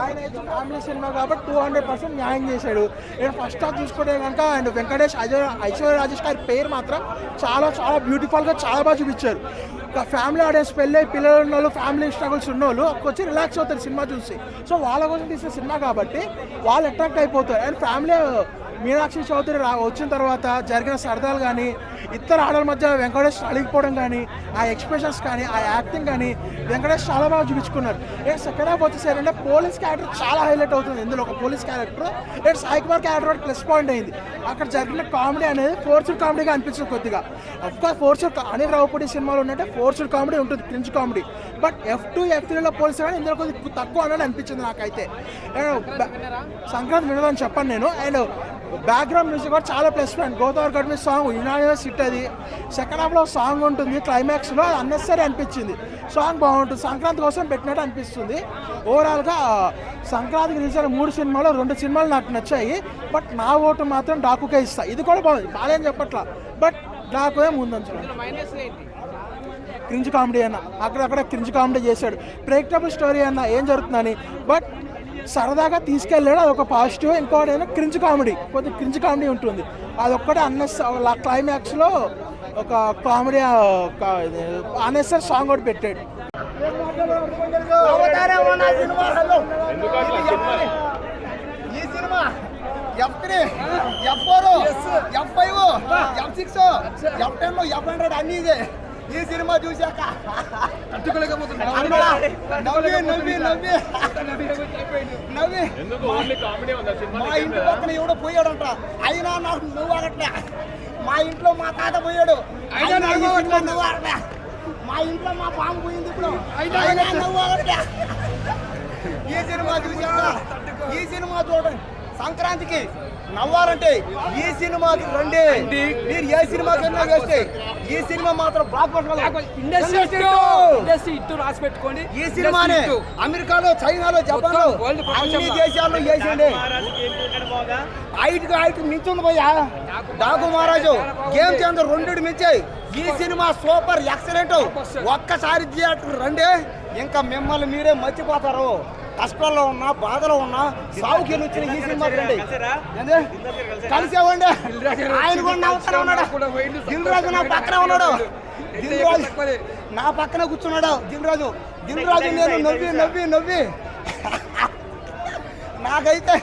ఆయన అయితే family cinema కాబట్టి టూ హండ్రెడ్ పర్సెంట్ న్యాయం చేశాడు. నేను ఫస్ట్ హాఫ్ చూసుకుంటే కనుక అండ్ వెంకటేష్ అజయ్ ఐశ్వర్య రాజేష్ గారి పేరు మాత్రం చాలా చాలా బ్యూటిఫుల్గా చాలా బాగా చూపించారు. ఒక ఫ్యామిలీ ఆడియన్స్ పెళ్ళి పిల్లలు ఉన్న వాళ్ళు ఫ్యామిలీ స్ట్రగుల్స్ ఉన్న వాళ్ళు వచ్చి రిలాక్స్ అవుతారు సినిమా చూసి. సో వాళ్ళ కోసం తీసిన సినిమా కాబట్టి వాళ్ళు అట్రాక్ట్ అయిపోతారు. అండ్ ఫ్యామిలీ మీనాక్షి చౌదరి రా వచ్చిన తర్వాత జరిగిన సరదాలు కానీ ఇతర ఆడల మధ్య వెంకటేష్ అడిగిపోవడం కానీ ఆ ఎక్స్ప్రెషన్స్ కానీ ఆ యాక్టింగ్ కానీ వెంకటేష్ చాలా బాగా చూపించుకున్నారు. ఏ సెకండ్ హాఫ్ వచ్చేసరంటే పోలీస్ క్యారెక్టర్ చాలా హైలైట్ అవుతుంది. ఇందులో ఒక police character and Sai Kumar character plus point అయింది. అక్కడ జరిగిన కామెడీ అనేది ఫోర్చుడ్ కామెడీగా అనిపించింది కొద్దిగా. అఫ్కోర్స్ ఫోర్చుడ్ అనిల్ రావుపూడి సినిమాలో ఉన్నట్టే ఫోర్చుడ్ కామెడీ ఉంటుంది cringe comedy but F two F త్రీలో పోలిస్తే కానీ ఇందులో కొద్దిగా తక్కువ అన్నది అనిపించింది నాకైతే. సంక్రాంతి వినదని చెప్పాను నేను. అండ్ బ్యాక్గ్రౌండ్ మ్యూజిక్ కూడా చాలా ప్లస్ పాయింట్ గోదావరి గడ్ మీద సాంగ్ యునానిమస్ హిట్ అది. సెకండ్ హాఫ్లో సాంగ్ ఉంటుంది క్లైమాక్స్లో అది అన్నెసరీ అనిపించింది. సాంగ్ బాగుంటుంది. సంక్రాంతి కోసం పెట్టినట్టు అనిపిస్తుంది. ఓవరాల్గా సంక్రాంతికి రిలీజ్ మూడు సినిమాలు రెండు సినిమాలు నాకు నచ్చాయి. బట్ నా ఓటు మాత్రం డాకుకే ఇస్తా. ఇది కూడా బాగుంది. బాగాలేని చెప్పట్లా. బట్ డాకునే ముందు క్రింజ్ కామెడీ అన్న. అక్కడక్కడ క్రింజ్ కామెడీ చేశాడు. బ్రేక్టబుల్ స్టోరీ అన్న. ఏం జరుగుతుందని. బట్ సరదాగా తీసుకెళ్ళాడు అది ఒక పాజిటివ్ ఇంకోటి ఏమో క్రింజ్ కామెడీ కొద్దిగా క్రింజ్ కామెడీ ఉంటుంది అది ఒక్కటే అన్నెస్ క్లైమాక్స్లో ఒక కామెడీ అన్నెసరీ సాంగ్ కూడా పెట్టాడు ఈ cinema F three F four F five F six F ten F hundred అన్ని ఇదే ఈ సినిమా చూశాక అన్నా, నవ్వి నవ్వి నవ్వి నవ్వి ఎందుకు ఓన్లీ కామెడీ ఉందా సినిమా మా ఇంటి పక్కన ఎవడో పోయాడంట. అయినా నాకు నువ్వు ఆగట్లే. మా ఇంట్లో మా తాత పోయాడు. అయినా నువ్వు ఆగట్లే. మా ఇంట్లో మా పాము పోయింది ఇప్పుడు. అయినా నువ్వు ఆగట్లే. ఈ సినిమా చూసాక ఈ సినిమా చూడండి సంక్రాంతికి నవ్వాలంటే ఈ సినిమాకి రండి. మీరు ఏ సినిమాకైనా వేస్తే ఈ సినిమా మాత్రం బ్లాక్ ఇండస్ట్రీ ఇండస్ట్రీ ఇట్టు రాసి పెట్టుకోండి. ఈ సినిమానే అమెరికాలో చైనాలో వరల్డ్ ప్రపంచంలో. అన్ని దేశాల్లో వేసండి ఐదుకి ఐదు మించుంది పోయా. డాకు మహారాజు గేమ్ చేంజర్ రెండు మించాయి. ఈ సినిమా సూపర్ ఎక్సలెంట్. ఒక్కసారి థియేటర్ రండి. ఇంకా మిమ్మల్ని మీరే మర్చిపోతారు. కష్టాల్లో ఉన్నా బాధలో ఉన్నా సావుకి వచ్చిన ఈ సినిమా రండి ఏంది? కలిసేవండి ఆయన కూడా నవ్వుతూనే ఉన్నాడు. దిల్ రాజు నా పక్కన ఉన్నాడు. దిల్ రాజు నా పక్కన కూర్చున్నాడు. దిల్ రాజు దిల్ రాజు నేను నవ్వి నవ్వి నవ్వి. నాకైతే